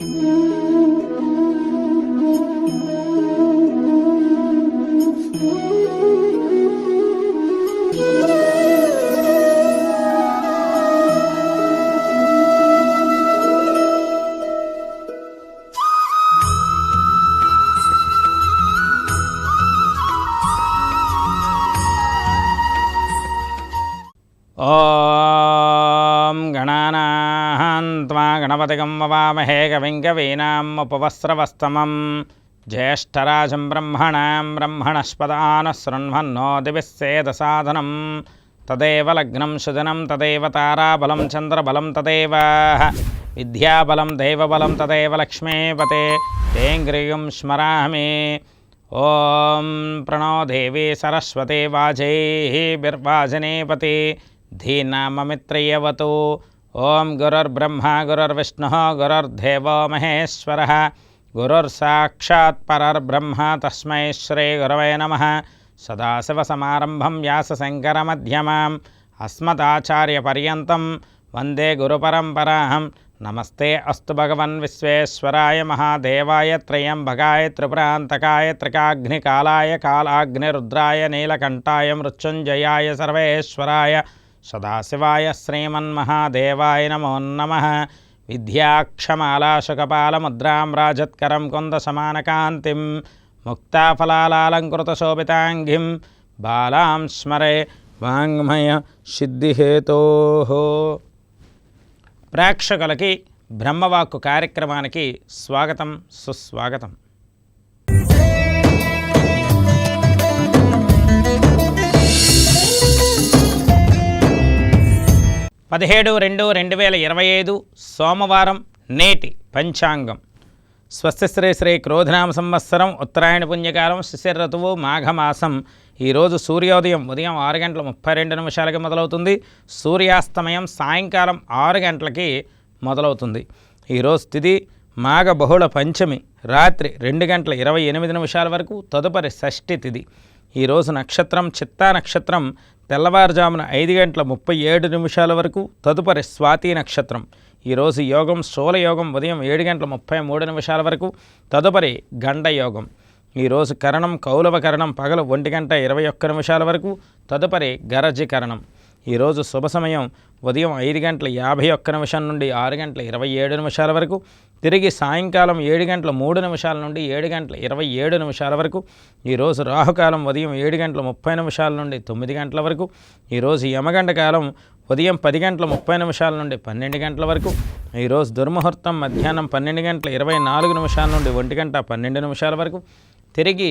Mm-hmm. गणपतिगं ववामहे कविं कवीनाम् उपवस्त्रवस्तमं ज्येष्ठराजं ब्रह्मणां ब्रह्मणस्पदानः शृण्वन्नो दिभिः सेदसाधनं तदेव लग्नं सुजनं, तदेव ताराबलं, चन्द्रबलं तदेव। विद्याबलं, देवबलं तदेव लक्ष्मीपते। तेङ्ग्रियं स्मरामि। ॐ प्रणो देवी सरस्वती वाजैः बिर्वाजनेपति। धीनाममित्रयवतु। ॐ गुरुर्ब्रह्मा गुरुर्विष्णुः गुरुर्देवो महेश्वरः। गुरुर्साक्षात् परर्ब्रह्म तस्मै श्रीगुरवे नमः। सदाशिवसमारम्भं व्यासशङ्करमध्यमाम्। अस्मदाचार्यपर्यन्तं वंदे गुरुपरम्परां नमस्ते अस्तु भगवन् विश्वेश्वराय महादेवाय, त्रयम्बकाय, त्रिपुरान्तकाय, त्रिकाग्निकालाय, कालाग्निरुद्राय, नीलकण्ठाय, मृत्युञ्जयाय, सर्वेश्वराय సదాశివాయ శ్రీమన్మహాదేవాయ నమో నమ. విద్యాక్షమాలాశకపాలముద్రాం రాజత్కరం కొంద సమానకాంతిం. బాలాం స్మరే వాంగ్మయ సిద్ధిహేతో. ప్రేక్షకులకి బ్రహ్మవాక్కు కార్యక్రమానికి స్వాగతం సుస్వాగతం. పదిహేడు రెండు రెండు వేల ఇరవై ఐదు సోమవారం నేటి పంచాంగం. స్వస్తి శ్రీ శ్రీ క్రోధనామ సంవత్సరం ఉత్తరాయణ పుణ్యకాలం శిశిర ఋతువు మాఘమాసం. ఈరోజు సూర్యోదయం ఉదయం ఆరు గంటల ముప్పై రెండు నిమిషాలకి మొదలవుతుంది. సూర్యాస్తమయం సాయంకాలం ఆరు గంటలకి మొదలవుతుంది. ఈరోజు తిది మాఘ బహుళ పంచమి రాత్రి రెండు గంటల ఇరవై ఎనిమిది నిమిషాల వరకు తదుపరి షష్ఠి తిథి ఈరోజు నక్షత్రం చిత్తా నక్షత్రం తెల్లవారుజామున ఐదు గంటల ముప్పై ఏడు నిమిషాల వరకు తదుపరి స్వాతి నక్షత్రం. ఈరోజు యోగం స్థూలయోగం ఉదయం ఏడు గంటల ముప్పై మూడు నిమిషాల వరకు తదుపరి గండ యోగం. ఈరోజు కరణం కౌలవ కరణం పగలు ఒంటి గంట ఇరవై ఒక్క నిమిషాల వరకు తదుపరి గరజి కరణం. ఈరోజు శుభ సమయం ఉదయం ఐదు గంటల యాభై ఒక్క నిమిషం నుండి ఆరు గంటల ఇరవై ఏడు నిమిషాల వరకు తిరిగి సాయంకాలం ఏడు గంటల మూడు నిమిషాల నుండి ఏడు గంటల ఇరవై ఏడు నిమిషాల వరకు ఈరోజు రాహుకాలం ఉదయం ఏడు గంటల ముప్పై నిమిషాల నుండి తొమ్మిది గంటల వరకు ఈరోజు యమగంట కాలం ఉదయం పది గంటల ముప్పై నిమిషాల నుండి పన్నెండు గంటల వరకు ఈరోజు దుర్ముహూర్తం మధ్యాహ్నం పన్నెండు గంటల ఇరవై నాలుగు నిమిషాల నుండి ఒంటి గంట పన్నెండు నిమిషాల వరకు తిరిగి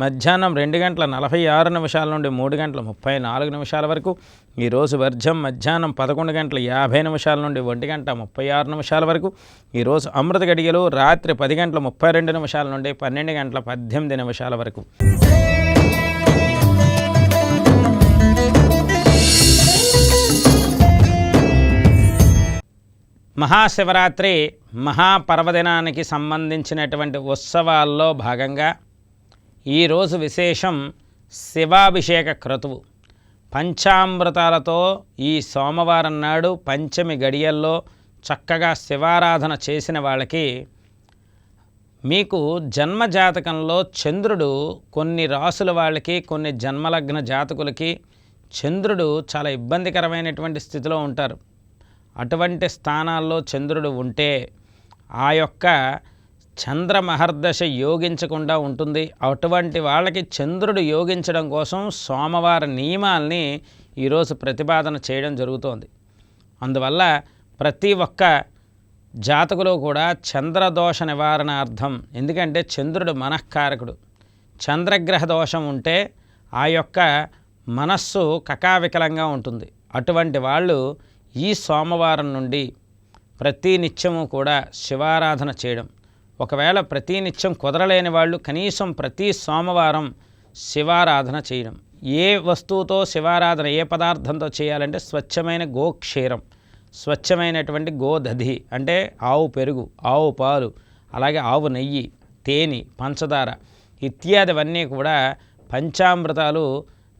మధ్యాహ్నం రెండు గంటల నలభై ఆరు నిమిషాల నుండి మూడు గంటల ముప్పై నాలుగు నిమిషాల వరకు ఈరోజు వర్జం మధ్యాహ్నం పదకొండు గంటల యాభై నిమిషాల నుండి ఒంటి గంట ముప్పై ఆరు నిమిషాల వరకు ఈరోజు అమృత గడియలు రాత్రి పది గంటల ముప్పై రెండు నిమిషాల నుండి పన్నెండు గంటల పద్దెనిమిది నిమిషాల వరకు. మహాశివరాత్రి మహాపర్వదినానికి సంబంధించినటువంటి ఉత్సవాల్లో భాగంగా ఈరోజు విశేషం శివాభిషేక క్రతువు. పంచామృతాలతో ఈ సోమవారం నాడు పంచమి గడియల్లో చక్కగా శివారాధన చేసిన వాళ్ళకి మీకు జన్మ జాతకంలో చంద్రుడు కొన్ని రాసుల వాళ్ళకి కొన్ని జన్మలగ్న జాతకులకి చంద్రుడు చాలా ఇబ్బందికరమైనటువంటి స్థితిలో ఉంటారు. అటువంటి స్థానాల్లో చంద్రుడు ఉంటే ఆ యొక్క చంద్ర మహర్దశ యోగించకుండా ఉంటుంది. అటువంటి వాళ్ళకి చంద్రుడు యోగించడం కోసం సోమవార నియమాల్ని ఈరోజు ప్రతిపాదన చేయడం జరుగుతోంది. అందువల్ల ప్రతి ఒక్క జాతకులో కూడా చంద్రదోష నివారణార్థం ఎందుకంటే చంద్రుడు మనఃకారకుడు. చంద్రగ్రహ దోషం ఉంటే ఆ యొక్క మనస్సు కకావికలంగా ఉంటుంది. అటువంటి వాళ్ళు ఈ సోమవారం నుండి ప్రతి నిత్యము కూడా శివారాధన చేయడం. ఒకవేళ ప్రతి నిత్యం కుదరలేని వాళ్ళు కనీసం ప్రతి సోమవారం శివారాధన చేయడం. ఏ వస్తువుతో శివారాధన ఏ పదార్థంతో చేయాలంటే స్వచ్ఛమైన గోక్షీరం స్వచ్ఛమైనటువంటి గోదధి అంటే ఆవు పెరుగు ఆవు పాలు అలాగే ఆవు నెయ్యి తేనె పంచదార ఇత్యాదివన్నీ కూడా పంచామృతాలు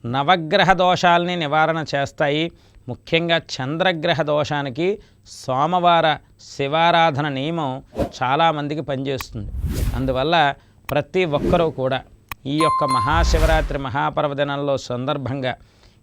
నవగ్రహ దోషాలని నివారణ చేస్తాయి. ముఖ్యంగా చంద్రగ్రహ దోషానికి సోమవార శివారాధన నియమం చాలామందికి పనిచేస్తుంది. అందువల్ల ప్రతి ఒక్కరూ కూడా ఈ యొక్క మహాశివరాత్రి మహాపర్వదినంలో సందర్భంగా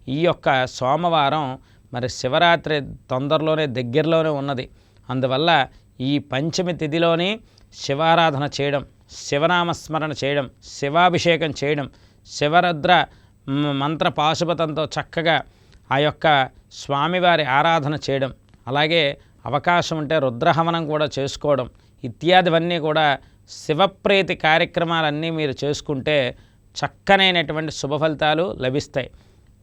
ఈ యొక్క సోమవారం మరి శివరాత్రి తొందరలోనే దగ్గరలోనే ఉన్నది. అందువల్ల ఈ పంచమి తిథిలోనే శివారాధన చేయడం శివనామస్మరణ చేయడం శివాభిషేకం చేయడం శివరుద్ర మ- మంత్ర పాశుపతంతో చక్కగా ఆ యొక్క స్వామివారి ఆరాధన చేయడం అలాగే అవకాశం ఉంటే రుద్రహవనం కూడా చేసుకోవడం ఇత్యాదివన్నీ కూడా శివప్రీతి కార్యక్రమాలన్నీ మీరు చేసుకుంటే చక్కనైనటువంటి శుభ ఫలితాలు లభిస్తాయి.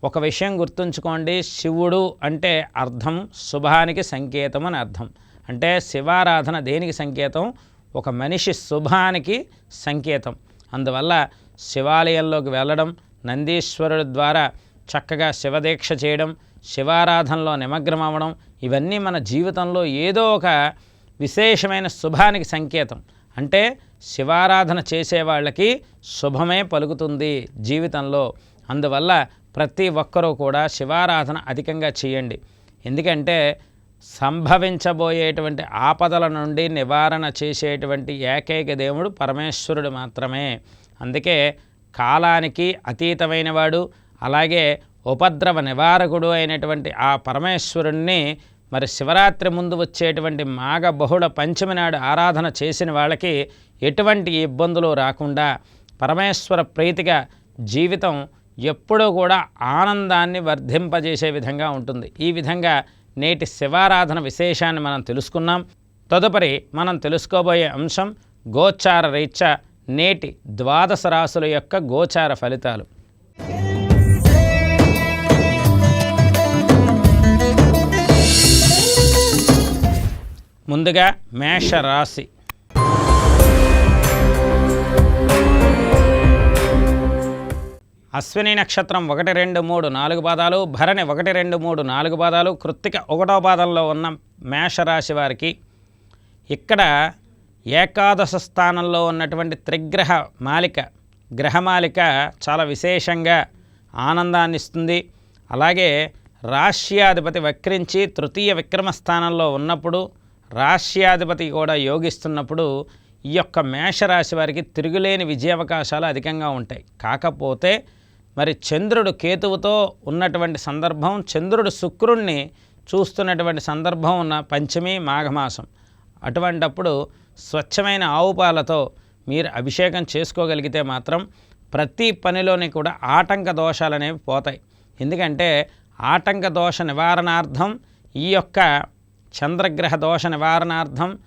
ఒక విషయం గుర్తుంచుకోండి శివుడు అంటే అర్థం శుభానికి సంకేతం అని అర్థం. అంటే శివారాధన దేనికి సంకేతం? ఒక మనిషి శుభానికి సంకేతం. అందువల్ల శివాలయంలోకి వెళ్ళడం నందీశ్వరుడు ద్వారా చక్కగా శివదీక్ష చేయడం శివారాధనలో నిమగ్నం అవ్వడం ఇవన్నీ మన జీవితంలో ఏదో ఒక విశేషమైన శుభానికి సంకేతం. అంటే శివారాధన చేసే వాళ్ళకి శుభమే పలుకుతుంది జీవితంలో. అందువల్ల ప్రతి ఒక్కరూ కూడా శివారాధన అధికంగా చేయండి. ఎందుకంటే సంభవించబోయేటువంటి ఆపదల నుండి నివారణ చేసేటువంటి ఏకైక దేవుడు పరమేశ్వరుడు మాత్రమే. అందుకే కాలానికి అతీతమైనవాడు అలాగే ఉపద్రవ నివారకుడు అయినటువంటి ఆ పరమేశ్వరుణ్ణి మరి శివరాత్రి ముందు వచ్చేటువంటి మాఘ బహుళ పంచమి నాడు ఆరాధన చేసిన వాళ్ళకి ఎటువంటి ఇబ్బందులు రాకుండా పరమేశ్వర ప్రీతిగా జీవితం ఎప్పుడూ కూడా ఆనందాన్ని వర్ధింపజేసే విధంగా ఉంటుంది. ఈ విధంగా నేటి శివారాధన విశేషాన్ని మనం తెలుసుకున్నాం. తదుపరి మనం తెలుసుకోబోయే అంశం గోచార రీత్యా నేటి ద్వాదశ రాశుల యొక్క గోచార ఫలితాలు. ముందుగా మేష రాశి అశ్విని నక్షత్రం ఒకటి రెండు మూడు నాలుగు పాదాలు భరణి ఒకటి రెండు మూడు నాలుగు పాదాలు కృత్తిక ఒకటో పాదంలో ఉన్న మేషరాశి వారికి ఇక్కడ ఏకాదశ స్థానంలో ఉన్నటువంటి త్రిగ్రహ మాలిక గ్రహమాలిక చాలా విశేషంగా ఆనందాన్ని ఇస్తుంది. అలాగే రాష్ట్రాధిపతి వక్రించి తృతీయ విక్రమ స్థానంలో ఉన్నప్పుడు రాష్ట్రాధిపతి కూడా యోగిస్తున్నప్పుడు ఈ యొక్క మేషరాశి వారికి తిరుగులేని విజయావకాశాలు అధికంగా ఉంటాయి. కాకపోతే మరి చంద్రుడు కేతువుతో ఉన్నటువంటి సందర్భం చంద్రుడు శుక్రుణ్ణి చూస్తున్నటువంటి సందర్భం ఉన్న పంచమి మాఘమాసం. అటువంటప్పుడు స్వచ్ఛమైన ఆవు పాలతో మీరు అభిషేకం చేసుకోగలిగితే మాత్రం ప్రతి పనిలోని కూడా ఆటంక దోషాలు అనేవి పోతాయి. ఎందుకంటే ఆటంక దోష నివారణార్థం ఈ యొక్క చంద్రగ్రహ దోష నివారణార్థం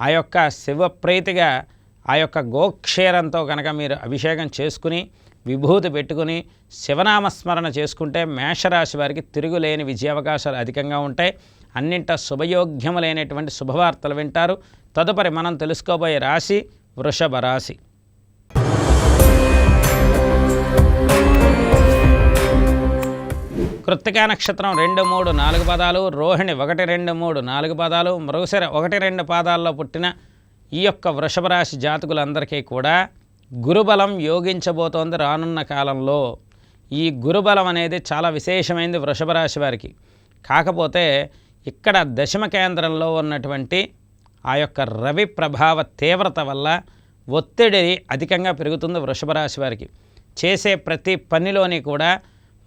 ఆ యొక్క శివప్రీతిగా ఆ యొక్క గోక్షేరంతో కనుక మీరు అభిషేకం చేసుకుని విభూతి పెట్టుకుని శివనామస్మరణ చేసుకుంటే మేషరాశి వారికి తిరుగులేని విజయావకాశాలు అధికంగా ఉంటాయి. అన్నింట శుభయోగ్యములైనటువంటి శుభవార్తలు వింటారు. తదుపరి మనం తెలుసుకోబోయే రాశి వృషభ రాశి. కృత్తికా నక్షత్రం రెండు మూడు నాలుగు పదాలు రోహిణి ఒకటి రెండు మూడు నాలుగు పదాలు మృగశిర ఒకటి రెండు పాదాల్లో పుట్టిన ఈ యొక్క వృషభ రాశి జాతకులందరికీ కూడా గురుబలం యోగించబోతోంది రానున్న కాలంలో. ఈ గురుబలం అనేది చాలా విశేషమైనది వృషభ రాశి వారికి. కాకపోతే ఇక్కడ దశమ కేంద్రంలో ఉన్నటువంటి ఆ యొక్క రవి ప్రభావ తీవ్రత వల్ల ఒత్తిడి అధికంగా పెరుగుతుంది వృషభ రాశి వారికి. చేసే ప్రతి పనిలోని కూడా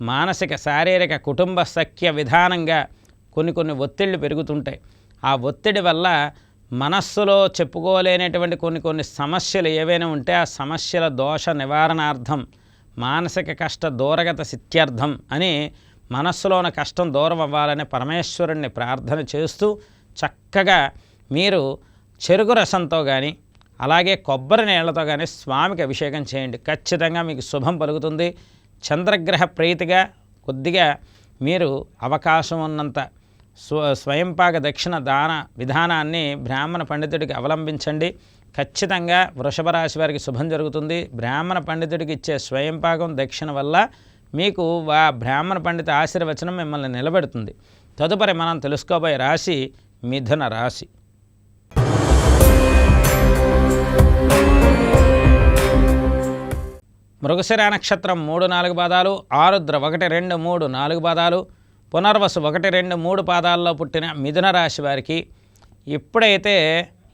మానసిక శారీరక కుటుంబ సఖ్య విధానంగా కొన్ని కొన్ని ఒత్తిళ్ళు పెరుగుతుంటాయి. ఆ ఒత్తిడి వల్ల మనస్సులో చెప్పుకోలేనటువంటి కొన్ని కొన్ని సమస్యలు ఏవైనా ఉంటే ఆ సమస్యల దోష నివారణార్థం మానసిక కష్ట దూరగత సిత్యర్థం అని మనస్సులోన కష్టం దూరం అవ్వాలని పరమేశ్వరుణ్ణి ప్రార్థన చేస్తూ చక్కగా మీరు చెరుకు రసంతో కానీ అలాగే కొబ్బరి నీళ్ళతో కానీ స్వామికి అభిషేకం చేయండి. ఖచ్చితంగా మీకు శుభం పలుకుతుంది. చంద్రగ్రహ ప్రీతిగా కొద్దిగా మీరు అవకాశం ఉన్నంత స్వ స్వయంపాక దక్షిణ దాన విధానాన్ని బ్రాహ్మణ పండితుడికి అవలంబించండి. ఖచ్చితంగా వృషభ రాశి వారికి శుభం జరుగుతుంది. బ్రాహ్మణ పండితుడికి ఇచ్చే స్వయంపాకం దక్షిణ వల్ల మీకు ఆ బ్రాహ్మణ పండిత ఆశీర్వచనం మిమ్మల్ని నిలబెడుతుంది. తదుపరి మనం తెలుసుకోబోయే రాశి మిథున రాశి. మృగశిర నక్షత్రం మూడు నాలుగు పాదాలు ఆరుద్ర ఒకటి రెండు మూడు నాలుగు పాదాలు పునర్వసు ఒకటి రెండు మూడు పాదాల్లో పుట్టిన మిథున రాశి వారికి ఎప్పుడైతే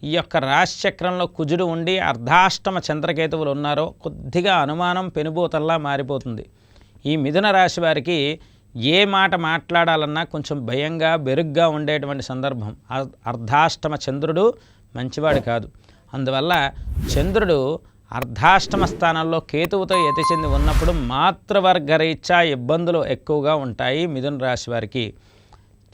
ఈ యొక్క రాశిచక్రంలో కుజుడు ఉండి అర్ధాష్టమ చంద్రకేతువులు ఉన్నారో కొద్దిగా అనుమానం పెనుబూతల్లా మారిపోతుంది. ఈ మిథున రాశి వారికి ఏ మాట మాట్లాడాలన్నా కొంచెం భయంగా బెరుగ్గా ఉండేటువంటి సందర్భం. అర్ధాష్టమ చంద్రుడు మంచివాడు కాదు. అందువల్ల చంద్రుడు అర్ధాష్టమ స్థానంలో కేతువుతో యతి చెంది ఉన్నప్పుడు మాతృవర్గరీత్యా ఇబ్బందులు ఎక్కువగా ఉంటాయి మిథున రాశి వారికి.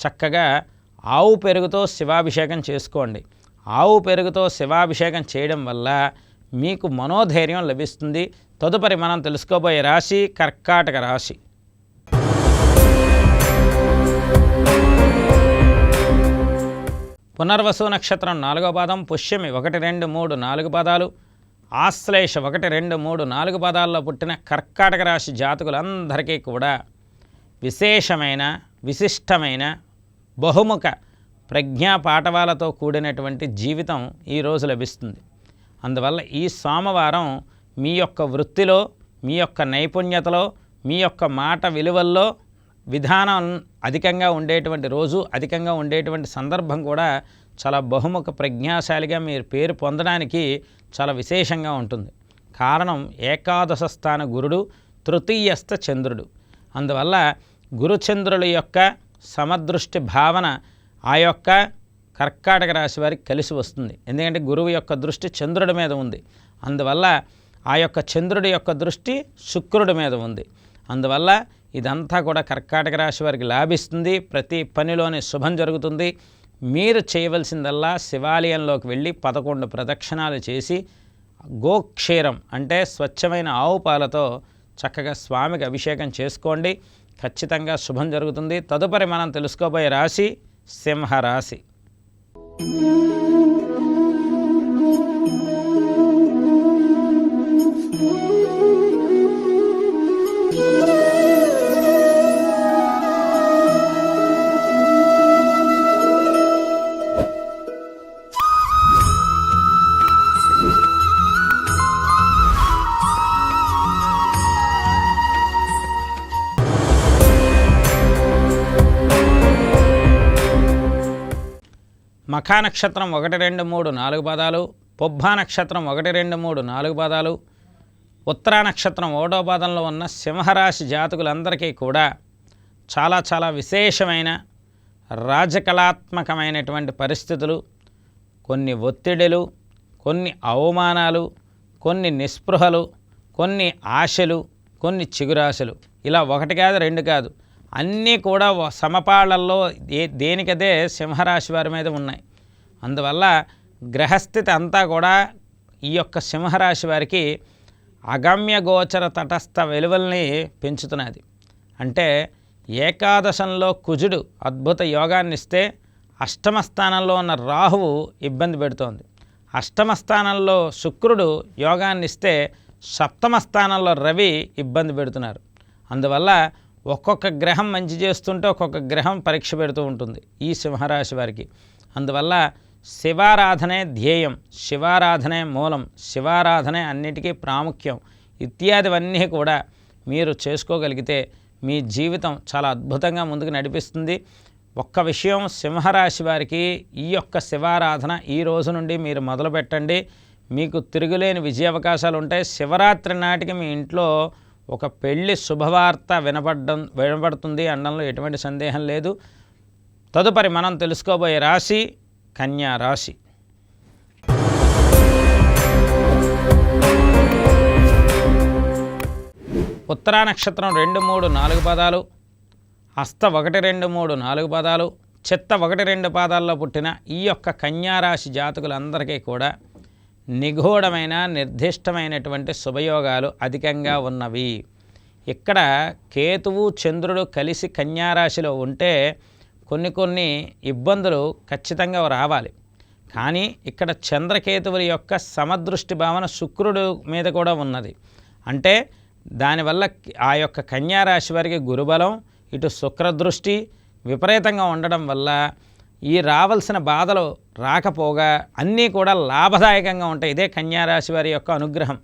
చక్కగా ఆవు పెరుగుతో శివాభిషేకం చేసుకోండి. ఆవు పెరుగుతో శివాభిషేకం చేయడం వల్ల మీకు మనోధైర్యం లభిస్తుంది. తదుపరి మనం తెలుసుకోబోయే రాశి కర్కాటక రాశి. పునర్వసు నక్షత్రం నాలుగో పాదం పుష్యమి ఒకటి రెండు మూడు నాలుగు పాదాలు. ఆశ్లేష ఒకటి రెండు మూడు నాలుగు పదాల్లో పుట్టిన కర్కాటక రాశి జాతకులందరికీ కూడా విశేషమైన విశిష్టమైన బహుముఖ ప్రజ్ఞా పాఠవాలతో కూడినటువంటి జీవితం ఈరోజు లభిస్తుంది. అందువల్ల ఈ సోమవారం మీ యొక్క వృత్తిలో మీ యొక్క నైపుణ్యతలో మీ యొక్క మాట విలువల్లో విధానం అధికంగా ఉండేటువంటి రోజు అధికంగా ఉండేటువంటి సందర్భం కూడా చాలా బహుముఖ ప్రజ్ఞాశాలిగా మీరు పేరు పొందడానికి చాలా విశేషంగా ఉంటుంది. కారణం ఏకాదశ స్థాన గురుడు తృతీయస్థ చంద్రుడు. అందువల్ల గురుచంద్రుల యొక్క సమదృష్టి భావన ఆ యొక్క కర్కాటక రాశి వారికి కలిసి వస్తుంది. ఎందుకంటే గురువు యొక్క దృష్టి చంద్రుడి మీద ఉంది. అందువల్ల ఆ యొక్క చంద్రుడి యొక్క దృష్టి శుక్రుడి మీద ఉంది. అందువల్ల ఇదంతా కూడా కర్కాటక రాశి వారికి లాభిస్తుంది. ప్రతి పనిలోని శుభం జరుగుతుంది. మీరు చేయవలసిందల్లా శివాలయంలోకి వెళ్ళి పదకొండు ప్రదక్షిణాలు చేసి గోక్షీరం అంటే స్వచ్ఛమైన ఆవు పాలతో చక్కగా స్వామికి అభిషేకం చేసుకోండి. ఖచ్చితంగా శుభం జరుగుతుంది. తదుపరి మనం తెలుసుకోబోయే రాశి సింహరాశి. మఖా నక్షత్రం ఒకటి రెండు మూడు నాలుగు పదాలు పొబ్బా నక్షత్రం ఒకటి రెండు మూడు నాలుగు పదాలు ఉత్తరా నక్షత్రం ఓటో పాదంలో ఉన్న సింహరాశి జాతకులందరికీ కూడా చాలా చాలా విశేషమైన రాజకళాత్మకమైనటువంటి పరిస్థితులు కొన్ని ఒత్తిడులు కొన్ని అవమానాలు కొన్ని నిస్పృహలు కొన్ని ఆశలు కొన్ని చిగురాశలు. ఇలా ఒకటి కాదు రెండు కాదు. అన్నీ కూడా సమపాళల్లో ఏ దేనికదే సింహరాశి వారి మీద ఉన్నాయి. అందువల్ల గ్రహస్థితి అంతా కూడా ఈ యొక్క సింహరాశి వారికి అగమ్య గోచర తటస్థ వెలువల్ని పెంచుతున్నది. అంటే ఏకాదశంలో కుజుడు అద్భుత యోగాన్ని ఇస్తే అష్టమ స్థానంలో ఉన్న రాహువు ఇబ్బంది పెడుతోంది. అష్టమ స్థానంలో శుక్రుడు యోగాన్ని ఇస్తే సప్తమ స్థానంలో రవి ఇబ్బంది పెడుతున్నారు. అందువల్ల ఒక్కొక్క గ్రహం మంచి చేస్తుంటే ఒక్కొక్క గ్రహం పరీక్ష పెడుతూ ఉంటుంది ఈ సింహరాశి వారికి. అందువల్ల శివారాధనే ధ్యేయం శివారాధనే మూలం శివారాధనే అన్నిటికీ ప్రాముఖ్యం. ఇత్యాదివన్నీ కూడా మీరు చేసుకోగలిగితే మీ జీవితం చాలా అద్భుతంగా ముందుకు నడిపిస్తుంది. ఒక్క విషయం సింహరాశి వారికి ఈ యొక్క శివారాధన ఈ రోజు నుండి మీరు మొదలు పెట్టండి మీకు తిరుగులేని విజయ అవకాశాలు ఉంటాయి. శివరాత్రి నాటికి మీ ఇంట్లో ఒక పెళ్ళి శుభవార్త వినపడడం వినపడుతుంది అనడంలో ఎటువంటి సందేహం లేదు. తదుపరి మనం తెలుసుకోబోయే రాశి కన్యా రాశి. ఉత్తరా నక్షత్రం రెండు మూడు నాలుగు పదాలు. హస్త ఒకటి రెండు మూడు నాలుగు పదాలు. చిత్త ఒకటి రెండు పాదాల్లో పుట్టిన ఈ యొక్క కన్యారాశి జాతకులందరికీ కూడా నిగూఢమైన నిర్దిష్టమైనటువంటి శుభయోగాలు అధికంగా ఉన్నవి. ఇక్కడ కేతువు చంద్రుడు కలిసి కన్యారాశిలో ఉంటే కొన్ని కొన్ని ఇబ్బందులు ఖచ్చితంగా రావాలి. కానీ ఇక్కడ చంద్రకేతువుల యొక్క సమదృష్టి భావన శుక్రుడు మీద కూడా ఉన్నది. అంటే దానివల్ల ఆ యొక్క కన్యారాశి వారికి గురుబలం ఇటు శుక్రదృష్టి విపరీతంగా ఉండడం వల్ల ఈ రావాల్సిన బాధలు రాకపోగా అన్నీ కూడా లాభదాయకంగా ఉంటాయి. ఇదే కన్యారాశి వారి యొక్క అనుగ్రహం.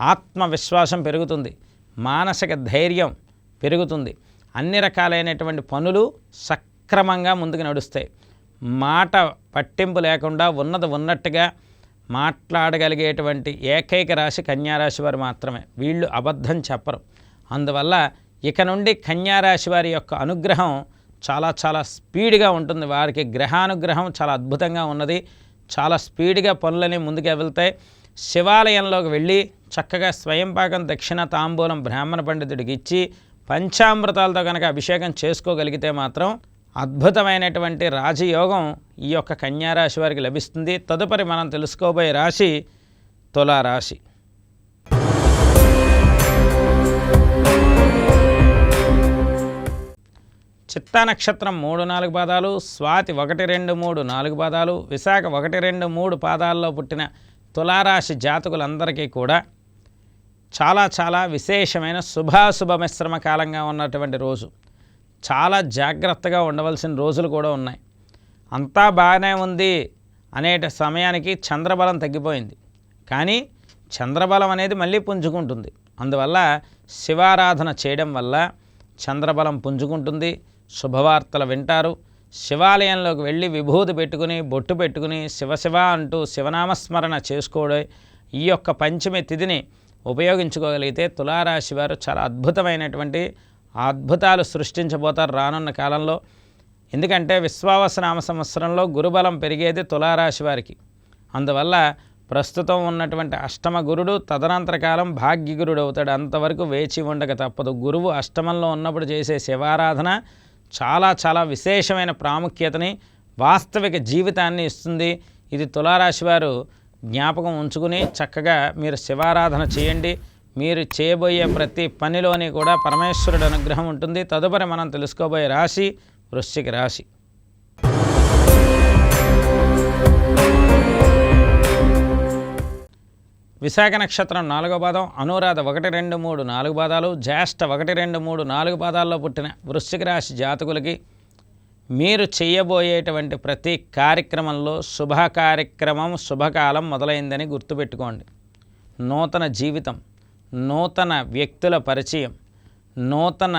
ఆత్మవిశ్వాసం పెరుగుతుంది. మానసిక ధైర్యం పెరుగుతుంది. అన్ని రకాలైనటువంటి పనులు సక్రమంగా ముందుకు నడుస్తాయి. మాట పట్టింపు లేకుండా ఉన్నది ఉన్నట్టుగా మాట్లాడగలిగేటువంటి ఏకైక రాశి కన్యారాశి వారు మాత్రమే. వీళ్ళు అబద్ధం చెప్పరు. అందువల్ల ఇక నుండి కన్యారాశి వారి యొక్క అనుగ్రహం చాలా చాలా స్పీడ్గా ఉంటుంది. వారికి గ్రహానుగ్రహం చాలా అద్భుతంగా ఉన్నది. చాలా స్పీడ్గా పనులని ముందుకు వెళ్తాయి. శివాలయంలోకి వెళ్ళి చక్కగా స్వయంపాకం దక్షిణ తాంబూలం బ్రాహ్మణ పండితుడికి ఇచ్చి పంచామృతాలతో కనుక అభిషేకం చేసుకోగలిగితే మాత్రం అద్భుతమైనటువంటి రాజయోగం ఈ యొక్క కన్యారాశి వారికి లభిస్తుంది. తదుపరి మనం తెలుసుకోబోయే రాశి తులారాశి. చిత్తా నక్షత్రం మూడు నాలుగు పాదాలు స్వాతి ఒకటి రెండు మూడు నాలుగు పాదాలు విశాఖ ఒకటి రెండు మూడు పాదాల్లో పుట్టిన తులారాశి జాతకులందరికీ కూడా చాలా చాలా విశేషమైన శుభాశుభ మిశ్రమ కాలంగా ఉన్నటువంటి రోజు. చాలా జాగ్రత్తగా ఉండవలసిన రోజులు కూడా ఉన్నాయి. అంతా బాగానే ఉంది అనేట సమయానికి చంద్రబలం తగ్గిపోయింది. కానీ చంద్రబలం అనేది మళ్ళీ పుంజుకుంటుంది. అందువల్ల శివారాధన చేయడం వల్ల చంద్రబలం పుంజుకుంటుంది. శుభవార్తలు వింటారు. శివాలయంలోకి వెళ్ళి విభూతి పెట్టుకుని బొట్టు పెట్టుకుని శివశివ అంటూ శివనామస్మరణ చేసుకోవడం ఈ యొక్క పంచమి తిథిని ఉపయోగించుకోగలిగితే తులారాశి వారు చాలా అద్భుతమైనటువంటి అద్భుతాలు సృష్టించబోతారు రానున్న కాలంలో. ఎందుకంటే విశ్వావసనామ సంవత్సరంలో గురుబలం పెరిగేది తులారాశి వారికి. అందువల్ల ప్రస్తుతం ఉన్నటువంటి అష్టమ గురుడు తదనంతర కాలం భాగ్యగురుడు అవుతాడు. అంతవరకు వేచి ఉండక తప్పదు. గురువు అష్టమంలో ఉన్నప్పుడు చేసే శివారాధన చాలా చాలా విశేషమైన ప్రాముఖ్యతని వాస్తవిక జీవితాన్ని ఇస్తుంది. ఇది తులారాశి వారు జ్ఞాపకం ఉంచుకుని చక్కగా మీరు శివారాధన చేయండి. మీరు చేయబోయే ప్రతి పనిలోని కూడా పరమేశ్వరుడు అనుగ్రహం ఉంటుంది. తదుపరి మనం తెలుసుకోబోయే రాశి వృశ్చిక రాశి. విశాఖ నక్షత్రం నాలుగో పాదం అనురాధ ఒకటి రెండు మూడు నాలుగు పాదాలు జ్యేష్ఠ ఒకటి రెండు మూడు నాలుగు పాదాల్లో పుట్టిన వృశ్చిక రాశి జాతకులకి మీరు చేయబోయేటువంటి ప్రతి కార్యక్రమంలో శుభ కార్యక్రమం శుభకాలం మొదలైందని గుర్తుపెట్టుకోండి. నూతన జీవితం నూతన వ్యక్తుల పరిచయం నూతన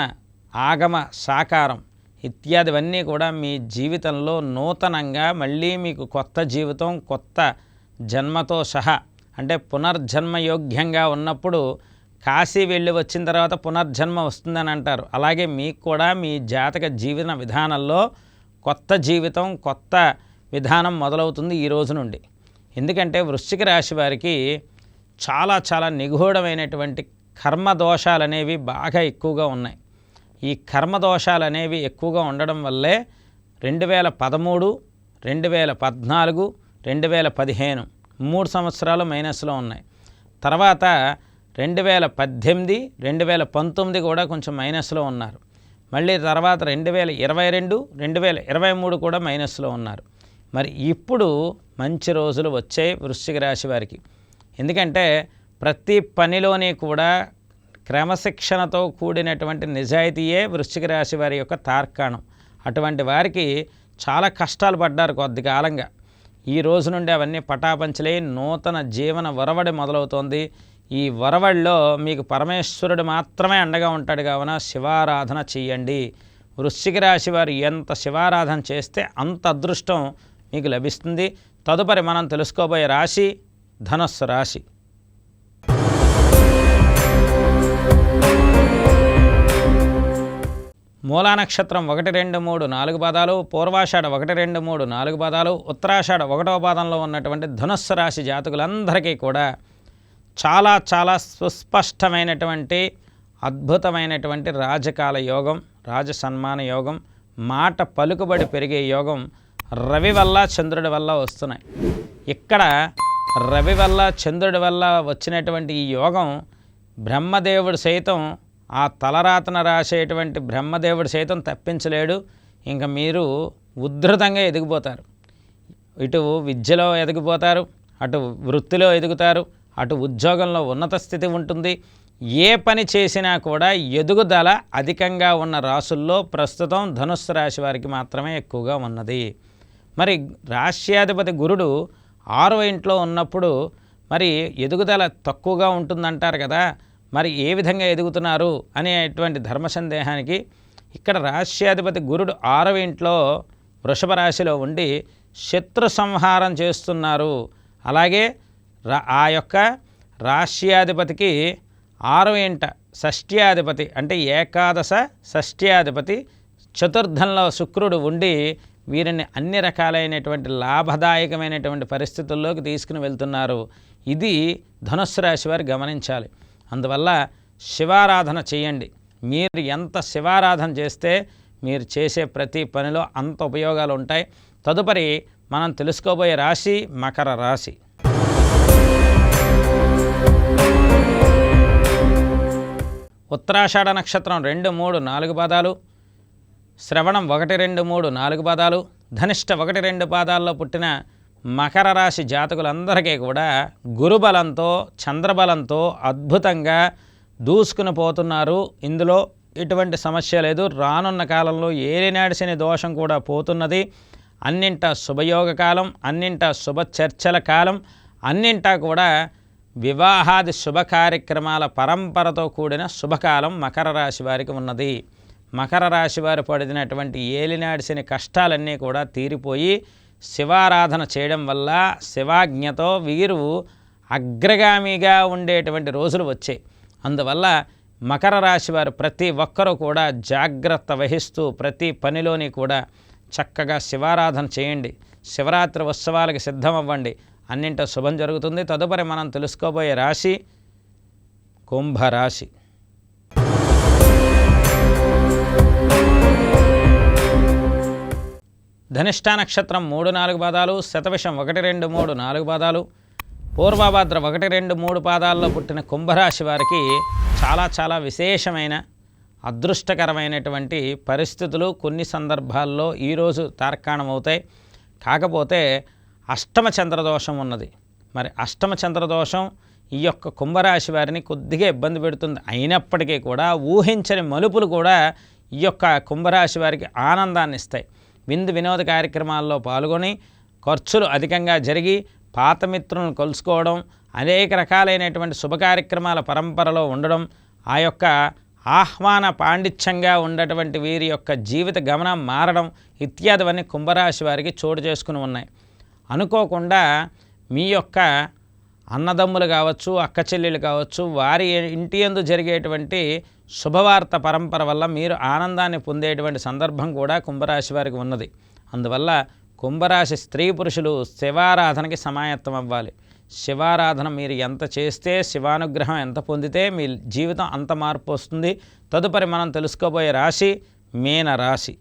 ఆగమ సాకారం ఇత్యాదివన్నీ కూడా మీ జీవితంలో నూతనంగా మళ్ళీ మీకు కొత్త జీవితం కొత్త జన్మతో సహా అంటే పునర్జన్మయోగ్యంగా ఉన్నప్పుడు కాశీ వెళ్ళి వచ్చిన తర్వాత పునర్జన్మ వస్తుందని అంటారు. అలాగే మీకు కూడా మీ జాతక జీవన విధానంలో కొత్త జీవితం కొత్త విధానం మొదలవుతుంది ఈ రోజు నుండి. ఎందుకంటే వృశ్చిక రాశి వారికి చాలా చాలా నిగూఢమైనటువంటి కర్మ దోషాలు అనేవి బాగా ఎక్కువగా ఉన్నాయి. ఈ కర్మ దోషాలు అనేవి ఎక్కువగా ఉండడం వల్లే రెండు వేల పదమూడు రెండు వేల పద్నాలుగు రెండు వేల పదిహేను మూడు సంవత్సరాలు మైనస్లో ఉన్నాయి. తర్వాత రెండు వేల పద్దెనిమిది రెండు వేల పంతొమ్మిది కూడా కొంచెం మైనస్లో ఉన్నారు. మళ్ళీ తర్వాత రెండు వేల ఇరవై రెండు రెండు వేల ఇరవై మూడు కూడా మైనస్లో ఉన్నారు. మరి ఇప్పుడు మంచి రోజులు వచ్చాయి వృశ్చిక రాశి వారికి. ఎందుకంటే ప్రతి పనిలోని కూడా క్రమశిక్షణతో కూడినటువంటి నిజాయితీయే వృశ్చిక రాశి వారి యొక్క తార్కాణం. అటువంటి వారికి చాలా కష్టాలు పడ్డారు కొద్ది కాలంగా ఈ రోజు నుండి అవన్నీ పటాపంచలే నూతన జీవన వరవడి మొదలవుతోంది. ఈ వరవడిలో మీకు పరమేశ్వరుడు మాత్రమే అండగా ఉంటాడు కావున శివారాధన చెయ్యండి వృశ్చిక రాశి వారు ఎంత శివారాధన చేస్తే అంత అదృష్టం మీకు లభిస్తుంది. తదుపరి మనం తెలుసుకోబోయే రాశి ధనస్సు రాశి. మూలా నక్షత్రం ఒకటి రెండు మూడు నాలుగు పాదాలు పూర్వాషాఢ ఒకటి రెండు మూడు నాలుగు పాదాలు ఉత్తరాషాఢ ఒకటవ పాదంలో ఉన్నటువంటి ధనుస్సు రాశి జాతకులందరికీ కూడా చాలా చాలా సుస్పష్టమైనటువంటి అద్భుతమైనటువంటి రాజకాల యోగం రాజ సన్మాన యోగం మాట పలుకుబడి పెరిగే యోగం రవి వల్ల చంద్రుడి వల్ల వస్తున్నాయి. ఇక్కడ రవి వల్ల చంద్రుడి వల్ల వచ్చినటువంటి ఈ యోగం బ్రహ్మదేవుడు సైతం ఆ తలరాతన రాసేటువంటి బ్రహ్మదేవుడు సైతం తప్పించలేడు. ఇంకా మీరు ఉద్ధృతంగా ఎదిగిపోతారు. ఇటు విద్యలో ఎదిగిపోతారు అటు వృత్తిలో ఎదుగుతారు అటు ఉద్యోగంలో ఉన్నత స్థితి ఉంటుంది. ఏ పని చేసినా కూడా ఎదుగుదల అధికంగా ఉన్న రాసుల్లో ప్రస్తుతం ధనుస్సు రాశి వారికి మాత్రమే ఎక్కువగా ఉన్నది. మరి రాష్ట్రాధిపతి గురుడు ఆరో ఇంట్లో ఉన్నప్పుడు మరి ఎదుగుదల తక్కువగా ఉంటుందంటారు కదా. మరి ఏ విధంగా ఎదుగుతున్నారు అనేటువంటి ధర్మ సందేహానికి ఇక్కడ రాశ్యాధిపతి గురుడు ఆరవ ఇంట్లో వృషభ రాశిలో ఉండి శత్రు సంహారం చేస్తున్నారు. అలాగే రా- ఆ యొక్క రాశ్యాధిపతికి ఆరవ ఇంట షష్ట్యాధిపతి అంటే ఏకాదశ షష్ట్యాధిపతి చతుర్థంలో శుక్రుడు ఉండి వీరిని అన్ని రకాలైనటువంటి లాభదాయకమైనటువంటి పరిస్థితుల్లోకి తీసుకుని వెళ్తున్నారు. ఇది ధనుస్సు రాశి వారు గమనించాలి. అందువల్ల శివారాధన చేయండి. మీరు ఎంత శివారాధన చేస్తే మీరు చేసే ప్రతి పనిలో అంత ఉపయోగాలు ఉంటాయి. తదుపరి మనం తెలుసుకోబోయే రాశి మకర రాశి. ఉత్తరాషాఢ నక్షత్రం రెండు మూడు నాలుగు పాదాలు. శ్రవణం ఒకటి రెండు మూడు నాలుగు పాదాలు. ధనిష్ట ఒకటి రెండు పాదాల్లో పుట్టిన మకర రాశి జాతకులందరికీ కూడా గురుబలంతో చంద్రబలంతో అద్భుతంగా దూసుకుని పోతున్నారు. ఇందులో ఎటువంటి సమస్య లేదు. రానున్న కాలంలో ఏలినాడిసిన దోషం కూడా పోతున్నది. అన్నింట శుభయోగ కాలం అన్నింట శుభ చర్చల కాలం అన్నింటా కూడా వివాహాది శుభ కార్యక్రమాల పరంపరతో కూడిన శుభకాలం మకర రాశి వారికి ఉన్నది. మకర రాశి వారు పడినటువంటి ఏలినాడిసిన కష్టాలన్నీ కూడా తీరిపోయి శివారాధన చేయడం వల్ల శివాజ్ఞతో వీరు అగ్రగామిగా ఉండేటువంటి రోజులు వచ్చాయి. అందువల్ల మకర రాశి వారు ప్రతి ఒక్కరూ కూడా జాగ్రత్త వహిస్తూ ప్రతి పనిలోని కూడా చక్కగా శివారాధన చేయండి. శివరాత్రి ఉత్సవాలకు సిద్ధమవ్వండి. అన్నింటో శుభం జరుగుతుంది. తదుపరి మనం తెలుసుకోబోయే రాశి కుంభరాశి. ధనిష్టా నక్షత్రం మూడు నాలుగు పాదాలు శతవిషం ఒకటి రెండు మూడు నాలుగు పాదాలు పూర్వభాద్ర ఒకటి రెండు మూడు పాదాల్లో పుట్టిన కుంభరాశి వారికి చాలా చాలా విశేషమైన అదృష్టకరమైనటువంటి పరిస్థితులు కొన్ని సందర్భాల్లో ఈరోజు తార్కాణం అవుతాయి కాకపోతే అష్టమ చంద్రదోషం ఉన్నది. మరి అష్టమ చంద్రదోషం ఈ యొక్క కుంభరాశి వారిని కొద్దిగా ఇబ్బంది పెడుతుంది. అయినప్పటికీ కూడా ఊహించని మలుపులు కూడా ఈ యొక్క కుంభరాశి వారికి ఆనందాన్ని ఇస్తాయి. విందు వినోద కార్యక్రమాల్లో పాల్గొని ఖర్చులు అధికంగా జరిగి పాత మిత్రులను కలుసుకోవడం అనేక రకాలైనటువంటి శుభ కార్యక్రమాల పరంపరలో ఉండడం ఆ యొక్క ఆహ్వాన పాండిత్యంగా ఉన్నటువంటి వీరి యొక్క జీవిత గమనం మారడం ఇత్యాదివన్నీ కుంభరాశి వారికి చోటు చేసుకుని ఉన్నాయి. అనుకోకుండా మీ యొక్క అన్నదమ్ములు కావచ్చు అక్క చెల్లెలు కావచ్చు వారి ఇంటి యందు జరిగేటువంటి శుభవార్త పరంపర వల్ల మీరు ఆనందాన్ని పొందేటువంటి సందర్భం కూడా కుంభరాశి వారికి ఉన్నది. అందువల్ల కుంభరాశి స్త్రీ పురుషులు శివారాధనకి సమాయత్తం అవ్వాలి. శివారాధన మీరు ఎంత చేస్తే శివానుగ్రహం ఎంత పొందితే మీ జీవితం అంత మార్పు వస్తుంది. తదుపరి మనం తెలుసుకోబోయే రాశి మీన రాశి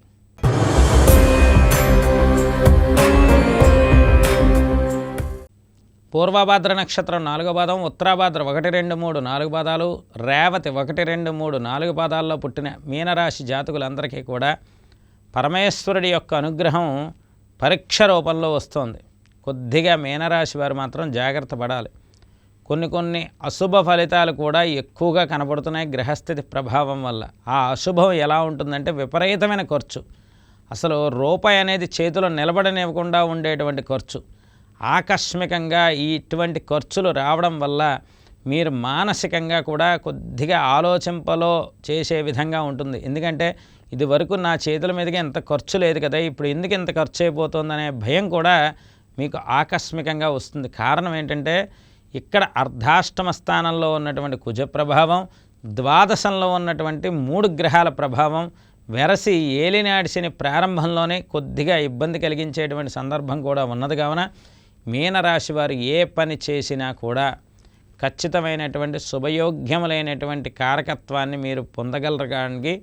పూర్వభాద్ర నక్షత్రం నాలుగో పాదం ఉత్తరాభాద్ర ఒకటి రెండు మూడు నాలుగు పాదాలు రేవతి ఒకటి రెండు మూడు నాలుగు పాదాల్లో పుట్టిన మీనరాశి జాతకులందరికీ కూడా పరమేశ్వరుడి యొక్క అనుగ్రహం పరీక్ష రూపంలో వస్తుంది. కొద్దిగా మీనరాశి వారు మాత్రం జాగ్రత్త పడాలి. కొన్ని కొన్ని అశుభ ఫలితాలు కూడా ఎక్కువగా కనబడుతున్నాయి గ్రహస్థితి ప్రభావం వల్ల. ఆ అశుభం ఎలా ఉంటుందంటే విపరీతమైన ఖర్చు. అసలు రూపాయి అనేది చేతిలో నిలబడనివ్వకుండా ఉండేటువంటి ఖర్చు. ఆకస్మికంగా ఈ ఇటువంటి ఖర్చులు రావడం వల్ల మీరు మానసికంగా కూడా కొద్దిగా ఆలోచింపలో చేసే విధంగా ఉంటుంది. ఎందుకంటే ఇది వరకు నా చేతుల మీదుగా ఎంత ఖర్చు లేదు కదా ఇప్పుడు ఎందుకు ఇంత ఖర్చు అయిపోతుందనే భయం కూడా మీకు ఆకస్మికంగా వస్తుంది. కారణం ఏంటంటే ఇక్కడ అర్ధాష్టమ స్థానంలో ఉన్నటువంటి కుజ ప్రభావం ద్వాదశంలో ఉన్నటువంటి మూడు గ్రహాల ప్రభావం వెరసి ఏలినాడిసిన ప్రారంభంలోనే కొద్దిగా ఇబ్బంది కలిగించేటువంటి సందర్భం కూడా ఉన్నది. కావున మీనరాశి వారు ఏ పని చేసినా కూడా ఖచ్చితమైనటువంటి శుభయోగ్యములైనటువంటి కారకత్వాన్ని మీరు పొందగలగడానికి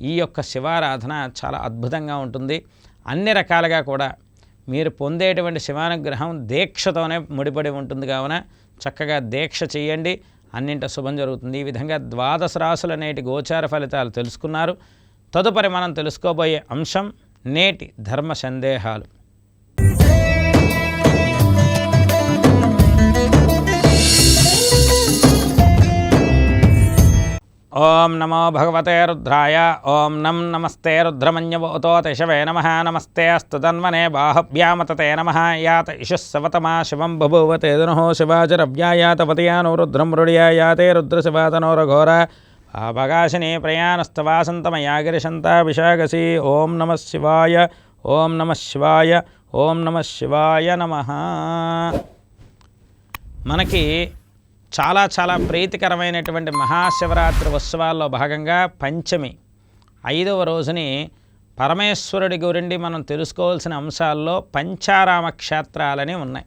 ఈ యొక్క శివారాధన చాలా అద్భుతంగా ఉంటుంది. అన్ని రకాలుగా కూడా మీరు పొందేటువంటి శివానుగ్రహం దీక్షతోనే ముడిపడి ఉంటుంది కావున చక్కగా దీక్ష చేయండి. అన్నింట శుభం జరుగుతుంది. ఈ విధంగా ద్వాదశ రాసుల నేటి గోచార ఫలితాలు తెలుసుకున్నారు. తదుపరి మనం తెలుసుకోబోయే అంశం నేటి ధర్మ సందేహాలు. ఓం నమో భగవతే రుద్రాయ ఓం నం నమస్తే రుద్రమన్యవోతో శవే నమ నమస్తే అస్తు తన్మనే బాహభ్యామతతే నమ యాత ఇషుస్సవతమా శివం బభూవతే ధనుః శివాచరవ్యాయాత పతయానో రుద్రం మృడియా యాతే రుద్రశివాతనో రఘోర ఆపకాశిని ప్రయాణస్తవాసంతమయాగిరిశంత విశాఖసి ఓం నమ శివాయ ఓం నమ శివాయ ఓం నమ శివాయ నమ మనకి చాలా చాలా ప్రీతికరమైనటువంటి మహాశివరాత్రి ఉత్సవాల్లో భాగంగా పంచమి ఐదవ రోజుని పరమేశ్వరుడి గురించి మనం తెలుసుకోవాల్సిన అంశాల్లో పంచారామ క్షేత్రాలని ఉన్నాయి.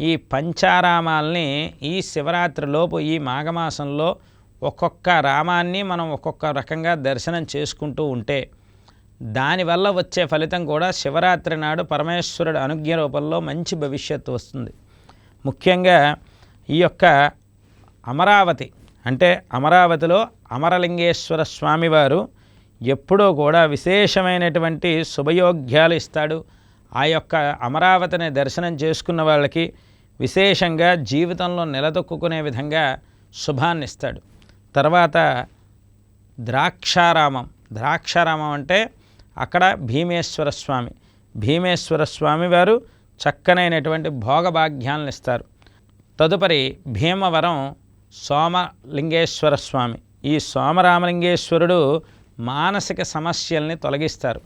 ఈ పంచారామాల్ని ఈ శివరాత్రిలోపు ఈ మాఘమాసంలో ఒక్కొక్క రామాన్ని మనం ఒక్కొక్క రకంగా దర్శనం చేసుకుంటూ ఉంటే దానివల్ల వచ్చే ఫలితం కూడా శివరాత్రి నాడు పరమేశ్వరుడు అనుజ్ఞ రూపంలో మంచి భవిష్యత్తు వస్తుంది. ముఖ్యంగా ఈ యొక్క అమరావతి అంటే అమరావతిలో అమరలింగేశ్వర స్వామివారు ఎప్పుడూ కూడా విశేషమైనటువంటి శుభయోగ్యాలు ఇస్తాడు. ఆ యొక్క అమరావతిని దర్శనం చేసుకున్న వాళ్ళకి విశేషంగా జీవితంలో నిలదొక్కునే విధంగా శుభాన్ని ఇస్తాడు తర్వాత ద్రాక్షారామం ద్రాక్షారామం అంటే అక్కడ భీమేశ్వర స్వామి. భీమేశ్వర స్వామి వారు చక్కనైనటువంటి భోగభాగ్యాలను ఇస్తారు. తదుపరి భీమవరం సోమలింగేశ్వర స్వామి ఈ సోమరామలింగేశ్వరుడు మానసిక సమస్యల్ని తొలగిస్తారు.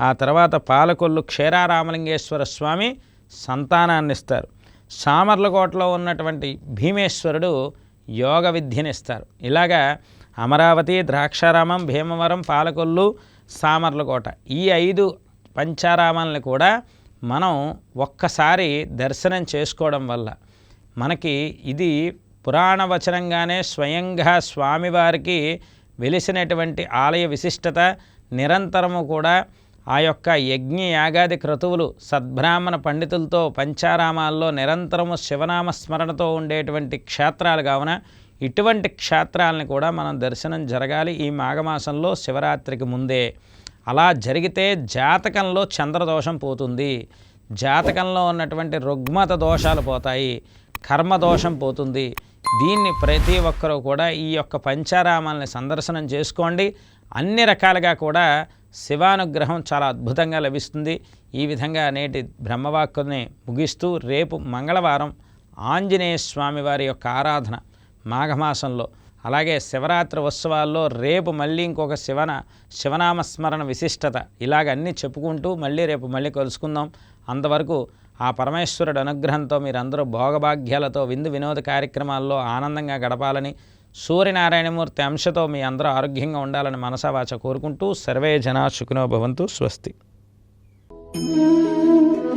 ఆ తర్వాత పాలకొల్లు క్షీరారామలింగేశ్వర స్వామి సంతానాన్ని ఇస్తారు సామర్లకోటలో ఉన్నటువంటి భీమేశ్వరుడు యోగ విద్యనిస్తారు. ఇలాగా అమరావతి ద్రాక్షారామం భీమవరం పాలకొల్లు సామర్లకోట ఈ ఐదు పంచారామాలని కూడా మనం ఒక్కసారి దర్శనం చేసుకోవడం వల్ల మనకి ఇది పురాణ వచనంగానే స్వయంగా స్వామివారికి వెలిసినటువంటి ఆలయ విశిష్టత నిరంతరము కూడా ఆ యొక్క యజ్ఞ యాగాది క్రతువులు సద్బ్రాహ్మణ పండితులతో పంచారామాల్లో నిరంతరము శివనామ స్మరణతో ఉండేటువంటి క్షేత్రాలు కావున ఇటువంటి క్షేత్రాలను కూడా మనం దర్శనం జరగాలి ఈ మాఘమాసంలో శివరాత్రికి ముందే. అలా జరిగితే జాతకంలో చంద్రదోషం పోతుంది. జాతకంలో ఉన్నటువంటి రుగ్మత దోషాలు పోతాయి. కర్మదోషం పోతుంది. దీన్ని ప్రతి ఒక్కరూ కూడా ఈ యొక్క పంచారామాలని సందర్శనం చేసుకోండి. అన్ని రకాలుగా కూడా శివానుగ్రహం చాలా అద్భుతంగా లభిస్తుంది. ఈ విధంగా నేటి బ్రహ్మవాక్కుని ముగిస్తూ రేపు మంగళవారం ఆంజనేయ స్వామి వారి యొక్క ఆరాధన మాఘమాసంలో. అలాగే శివరాత్రి ఉత్సవాల్లో రేపు మళ్ళీ ఇంకొక శివన శివనామస్మరణ విశిష్టత ఇలాగ అన్నీ చెప్పుకుంటూ మళ్ళీ రేపు మళ్ళీ కలుసుకుందాం. అంతవరకు ఆ పరమేశ్వరుడు అనుగ్రహంతో మీరందరూ భోగభాగ్యాలతో విందు వినోద కార్యక్రమాల్లో ఆనందంగా గడపాలని సూర్యనారాయణమూర్తి అంశతో మీ అందరూ ఆరోగ్యంగా ఉండాలని మనసావాచ కోరుకుంటూ సర్వే జనా సుఖినో భవంతు స్వస్తి. thank you